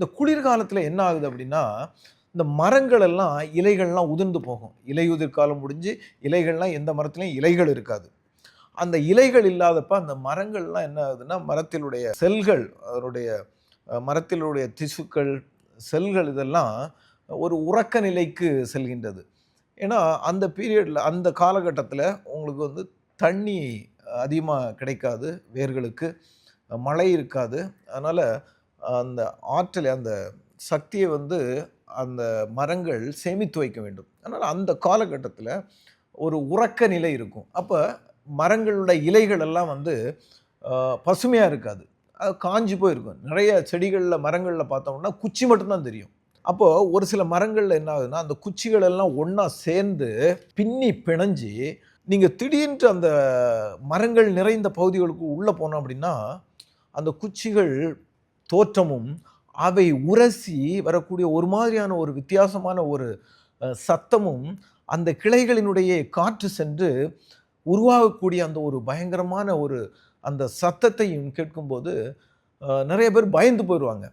இந்த குளிர்காலத்தில் என்ன ஆகுது அப்படின்னா இந்த மரங்கள் எல்லாம் இலைகள்லாம் உதிர்ந்து போகும். இலையுதிர் காலம் முடிஞ்சு இலைகள்லாம் எந்த மரத்துலையும் இலைகள் இருக்காது. அந்த இலைகள் இல்லாதப்ப அந்த மரங்கள்லாம் என்ன ஆகுதுன்னா மரத்தினுடைய செல்கள் அதனுடைய மரத்தினுடைய திசுக்கள் செல்கள் இதெல்லாம் ஒரு உறக்க நிலைக்கு செல்கின்றது. ஏன்னா அந்த பீரியடில் அந்த காலகட்டத்தில் உங்களுக்கு வந்து தண்ணி அதிகமாக கிடைக்காது வேர்களுக்கு. மழை இருக்காது. அதனால் அந்த ஆற்றலை அந்த சக்தியை வந்து அந்த மரங்கள் சேமித்து வைக்க வேண்டும். அதனால் அந்த காலகட்டத்தில் ஒரு உறக்க நிலை இருக்கும். அப்போ மரங்களோட இலைகள் எல்லாம் வந்து பசுமையாக இருக்காது. அது காஞ்சி போயிருக்கும். நிறைய செடிகளில் மரங்களில் பார்த்தோம்னா குச்சி மட்டும்தான் தெரியும். அப்போது ஒரு சில மரங்களில் என்ன ஆகுதுன்னா அந்த குச்சிகள் எல்லாம் ஒன்றா சேர்ந்து பின்னி பிணைஞ்சி நீங்கள் திடீர்னு அந்த மரங்கள் நிறைந்த பகுதிகளுக்கு உள்ளே போனோம் அப்படின்னா அந்த குச்சிகள் தோற்றமும் அவை உரசி வரக்கூடிய ஒரு மாதிரியான ஒரு வித்தியாசமான ஒரு சத்தமும் அந்த கிளைகளினுடைய காற்று சென்று உருவாகக்கூடிய அந்த ஒரு பயங்கரமான ஒரு அந்த சத்தத்தையும் கேட்கும்போது நிறைய பேர் பயந்து போயிடுவாங்க